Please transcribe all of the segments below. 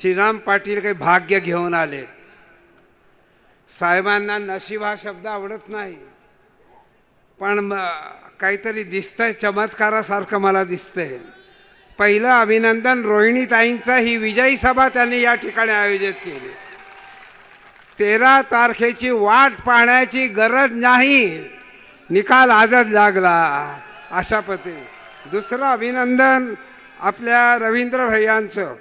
श्रीराम पाटील काही भाग्य घेऊन आले. साहेबांना नशीब हा शब्द आवडत नाही. पण काहीतरी दिसतंय चमत्कारासारखं मला दिसतंय. पहिलं अभिनंदन रोहिणीताईंचा ही विजयी सभा त्यांनी या ठिकाणी आयोजित केली. तेरा तारखेची वाट पाहण्याची गरज नाही. निकाल आजच लागला. अशा पद्धती दुसरं अभिनंदन आपल्या रवींद्र भैयांचं.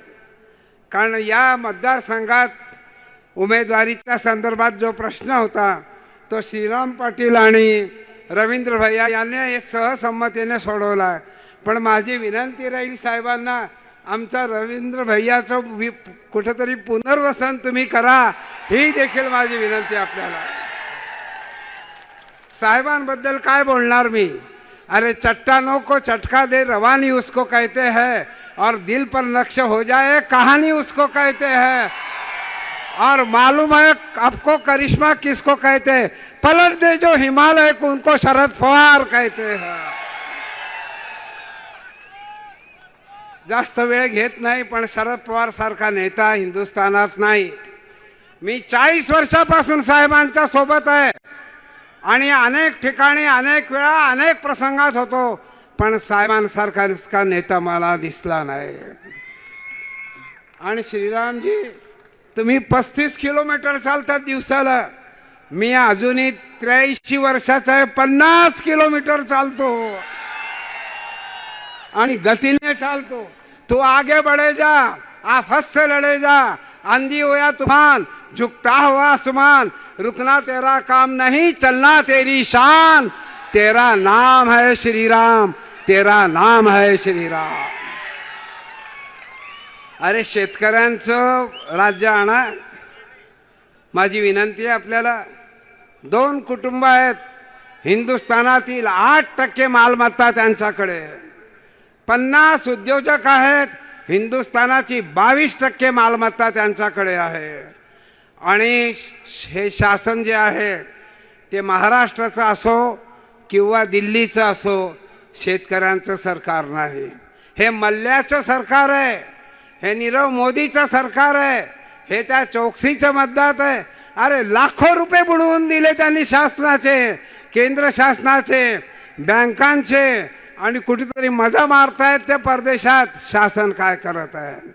कारण या मतदारसंघात उमेदवारीच्या संदर्भात जो प्रश्न होता तो श्रीराम पाटील आणि रवींद्र भैया यांनी हे सहसंमतीने सोडवला. पण माझी विनंती राहील साहेबांना आमचा रवींद्र भैयाचं वि कुठंतरी पुनर्वसन तुम्ही करा ही देखील माझी विनंती आपल्याला. साहेबांबद्दल काय बोलणार मी? अरे चट्टा नको चटका दे रवानी उसको कहते हैं. और दिल पर नक्श हो जाए कहानी उसको कहते हैं। और मालूम है आपको करिश्मा किसको कहते हैं? पलट दे जो हिमालय को उनको शरद पवार कहते हैं। जास्त वेळ घेत नाही पण शरद पवार सारखा नेता हिंदुस्थानात नाही. मी चाळीस वर्षापासून साहेबांच्या सोबत आहे. आणि अनेक ठिकाणी अनेक वेळा अनेक प्रसंगात होतो. पण साहेबांसारखा इतका नेता मला दिसला नाही. आणि श्रीरामजी तुम्ही पस्तीस किलोमीटर चालतात दिवसाला. मी अजूनही त्र्याऐंशी वर्षाचा आहे पन्नास किलोमीटर चालतो. आणि गतीने चालतो. तू आगे बढ़े जा आफत से लड़े जा आंधी होया तूफान झुकता हुआ आसमान रुकना तेरा काम नहीं चलना तेरी शान तेरा नाम है श्री राम तेरा नाम है श्री राम अरे शेतकऱ्यांचं राज्य आणा. माझी विनंती आहे आपल्याला दोन कुटुंब आहेत हिंदुस्थानातील आठ टक्के मालमत्ता त्यांच्याकडे. पन्नास उद्योजक आहेत हिंदुस्थानाची बावीस टक्के मालमत्ता त्यांच्याकडे आहे. आणि हे शासन जे आहे ते महाराष्ट्राचं असो किंवा दिल्लीचं असो शेतकऱ्यांचं सरकार नाही. हे मल्ल्याचं सरकार आहे. हे नीरव मोदीचं सरकार आहे. हे त्या चौकसीचं मतदात आहे. अरे लाखो रुपये बुडवून दिले त्यांनी शासनाचे केंद्र शासनाचे बँकांचे आणि कुठेतरी मजा मारतायत ते परदेशात. शासन काय करत आहे?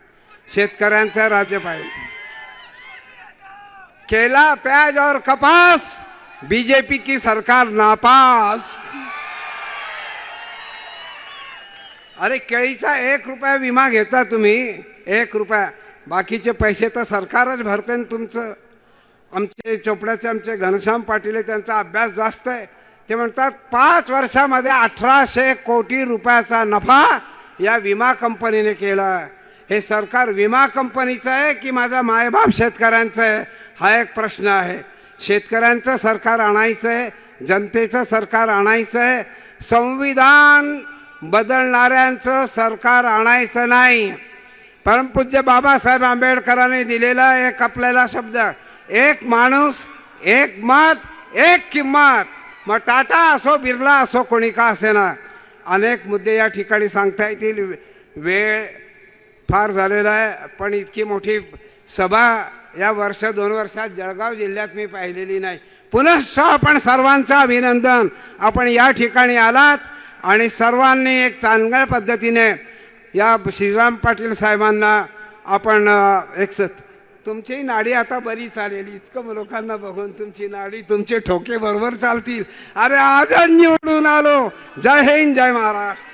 शेतकऱ्यांचं राज्य पाहिजे. केला प्याज और कपास. बीजेपी की सरकार नापास. अरे केळीचा एक रुपया विमा घेता तुम्ही एक रुपया. बाकीचे पैसे तर सरकारच भरते ना तुमचं. आमचे चोपड्याचे आमचे घनश्याम पाटील आहे, त्यांचा अभ्यास जास्त आहे. ते म्हणतात पाच वर्षामध्ये अठराशे कोटी रुपयाचा नफा या विमा कंपनीने केला. हे सरकार विमा कंपनीचं आहे की माझा मायबाप शेतकऱ्यांचं आहे? हा एक प्रश्न आहे. शेतकऱ्यांचं सरकार आणायचं आहे जनतेचं सरकार आणायचं आहे. संविधान बदलणाऱ्यांचं सरकार आणायचं नाही. परमपूज्य बाबासाहेब आंबेडकरांनी दिलेला एक आपल्याला शब्द एक माणूस एक मत एक किंमत. मग टाटा असो बिर्ला असो कोणी का असेना. अनेक मुद्दे या ठिकाणी सांगता येतील. वेळ फार झालेला आहे पण इतकी मोठी सभा या वर्ष दोन वर्षात जळगाव जिल्ह्यात मी पाहिलेली नाही. पुनश्च आपण सर्वांचं अभिनंदन. आपण या ठिकाणी आलात आणि सर्वांनी एक चांगल्या पद्धतीने या श्रीराम पाटील साहेबांना आपण एक सत तुमची नाडी आता बरी चालेल. इतकं लोकांना बघून तुमची नाडी तुमचे ठोके बरोबर चालतील. अरे आजच निवडून आलो. जय हिंद जय महाराष्ट्र.